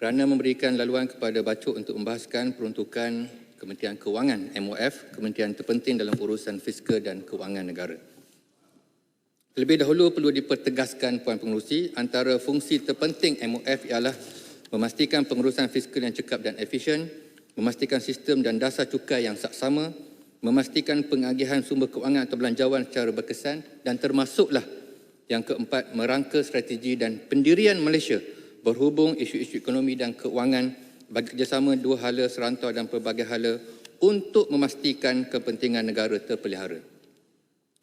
kerana memberikan laluan kepada Bacuk untuk membahaskan peruntukan Kementerian Kewangan MOF, kementerian terpenting dalam urusan fiskal dan kewangan negara. Terlebih dahulu perlu dipertegaskan Puan Pengerusi, antara fungsi terpenting MOF ialah memastikan pengurusan fiskal yang cekap dan efisien, memastikan sistem dan dasar cukai yang saksama, memastikan pengagihan sumber kewangan atau belanjawan secara berkesan dan termasuklah yang keempat merangka strategi dan pendirian Malaysia berhubung isu-isu ekonomi dan kewangan bagi kerjasama dua hala serantau dan pelbagai hala untuk memastikan kepentingan negara terpelihara.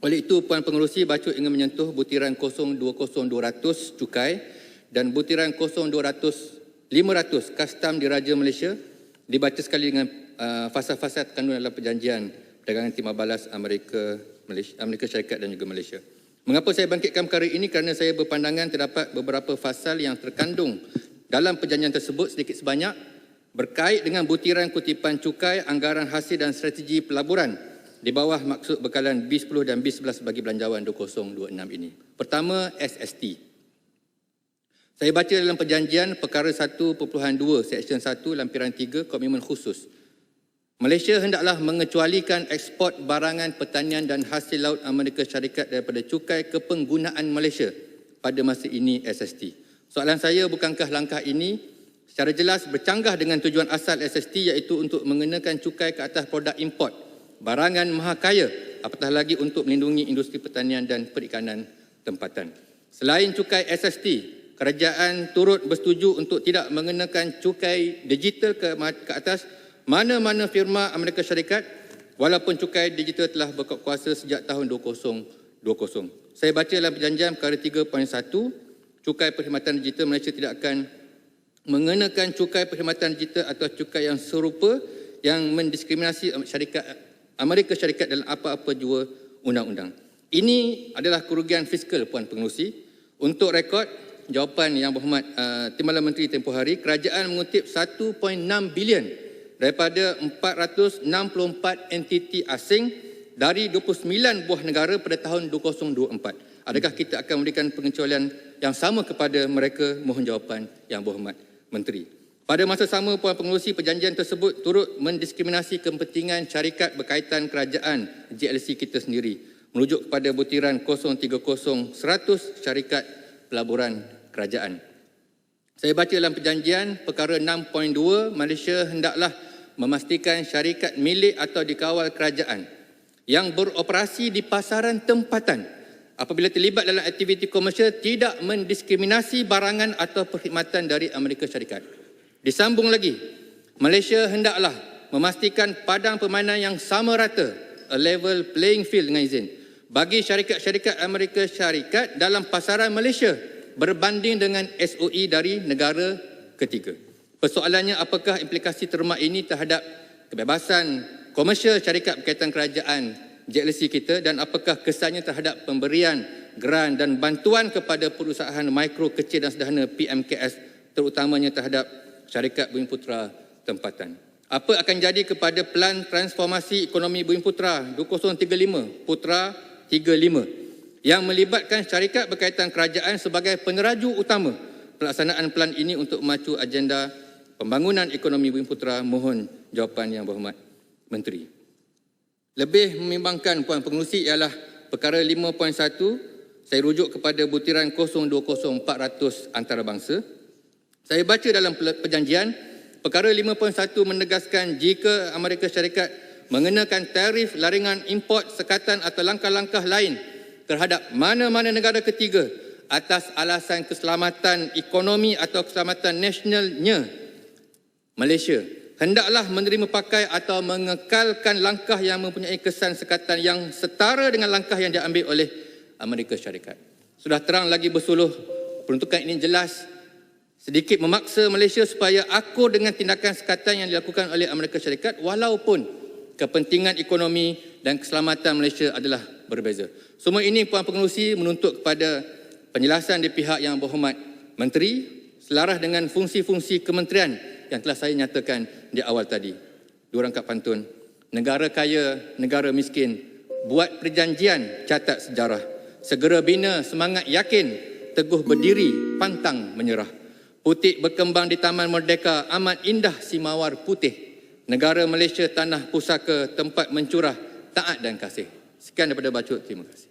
Oleh itu, Puan Pengerusi Bacuk ingin menyentuh butiran 020-200 cukai dan butiran 0-200-500 kastam diraja Malaysia dibaca sekali dengan uh, fasa-fasa kandungan dalam perjanjian perdagangan timah balas Amerika, Malaysia, Amerika Syarikat dan juga Malaysia. Mengapa saya bangkitkan perkara ini? Kerana saya berpandangan terdapat beberapa fasal yang terkandung dalam perjanjian tersebut sedikit sebanyak berkait dengan butiran kutipan cukai, anggaran hasil dan strategi pelaburan di bawah maksud bekalan B10 dan B11 bagi belanjawan 2026 ini. Pertama, SST. Saya baca dalam perjanjian perkara 1.2 Seksyen 1 lampiran 3 komitmen khusus. Malaysia hendaklah mengecualikan ekspor barangan pertanian dan hasil laut Amerika Syarikat daripada cukai kepenggunaan Malaysia pada masa ini SST. Soalan saya bukankah langkah ini secara jelas bercanggah dengan tujuan asal SST iaitu untuk mengenakan cukai ke atas produk import barangan maha kaya apatah lagi untuk melindungi industri pertanian dan perikanan tempatan. Selain cukai SST, kerajaan turut bersetuju untuk tidak mengenakan cukai digital ke atas mana-mana firma Amerika Syarikat walaupun cukai digital telah berkuasa sejak tahun 2020. Saya baca dalam perjanjian perkara 3.1, cukai perkhidmatan digital Malaysia tidak akan mengenakan cukai perkhidmatan digital atau cukai yang serupa yang mendiskriminasi syarikat Amerika Syarikat dalam apa-apa jua undang-undang. Ini adalah kerugian fiskal Puan Pengerusi. Untuk rekod, jawapan yang berhormat uh, Timbalan Menteri tempoh hari, kerajaan mengutip 1.6 bilion daripada 464 entiti asing dari 29 buah negara pada tahun 2024. Adakah kita akan memberikan pengecualian yang sama kepada mereka? Mohon jawapan yang berhormat Menteri. Pada masa sama, Puan Pengerusi perjanjian tersebut turut mendiskriminasi kepentingan syarikat berkaitan kerajaan GLC kita sendiri merujuk kepada butiran 030-100 syarikat pelaburan kerajaan. Saya baca dalam perjanjian perkara 6.2 Malaysia hendaklah memastikan syarikat milik atau dikawal kerajaan yang beroperasi di pasaran tempatan apabila terlibat dalam aktiviti komersial tidak mendiskriminasi barangan atau perkhidmatan dari Amerika Syarikat. Disambung lagi, Malaysia hendaklah memastikan padang permainan yang sama rata, a level playing field dengan izin, bagi syarikat-syarikat Amerika Syarikat dalam pasaran Malaysia berbanding dengan SOE dari negara ketiga. Persoalannya apakah implikasi terma ini terhadap kebebasan komersial syarikat berkaitan kerajaan JLC kita? Dan apakah kesannya terhadap pemberian geran dan bantuan kepada perusahaan mikro, kecil dan sederhana PMKS terutamanya terhadap syarikat Bumi Putra tempatan. Apa akan jadi kepada pelan transformasi ekonomi Bumi Putra? 2035 Putra 35 yang melibatkan syarikat berkaitan kerajaan sebagai peneraju utama pelaksanaan pelan ini untuk memacu agenda pembangunan ekonomi Bumi Putra mohon jawapan yang berhormat Menteri. Lebih membimbangkan Puan Pengerusi ialah perkara 5.1 saya rujuk kepada butiran 020400 antarabangsa saya baca dalam perjanjian, perkara 5.1 menegaskan jika Amerika Syarikat mengenakan tarif laringan import sekatan atau langkah-langkah lain terhadap mana-mana negara ketiga atas alasan keselamatan ekonomi atau keselamatan nasionalnya Malaysia hendaklah menerima pakai atau mengekalkan langkah yang mempunyai kesan sekatan yang setara dengan langkah yang diambil oleh Amerika Syarikat. Sudah terang lagi bersuluh peruntukan ini jelas sedikit memaksa Malaysia supaya akur dengan tindakan sekatan yang dilakukan oleh Amerika Syarikat walaupun kepentingan ekonomi dan keselamatan Malaysia adalah berbeza. Semua ini Puan Pengerusi menuntut kepada penjelasan di pihak yang berhormat Menteri selaras dengan fungsi-fungsi kementerian yang telah saya nyatakan di awal tadi. Dua rangkap pantun. Negara kaya, negara miskin. Buat perjanjian, catat sejarah. Segera bina semangat yakin, teguh berdiri, pantang menyerah. Putik berkembang di Taman Merdeka amat indah si mawar putih. Negara Malaysia tanah pusaka tempat mencurah taat dan kasih. Sekian daripada Bacot. Terima kasih.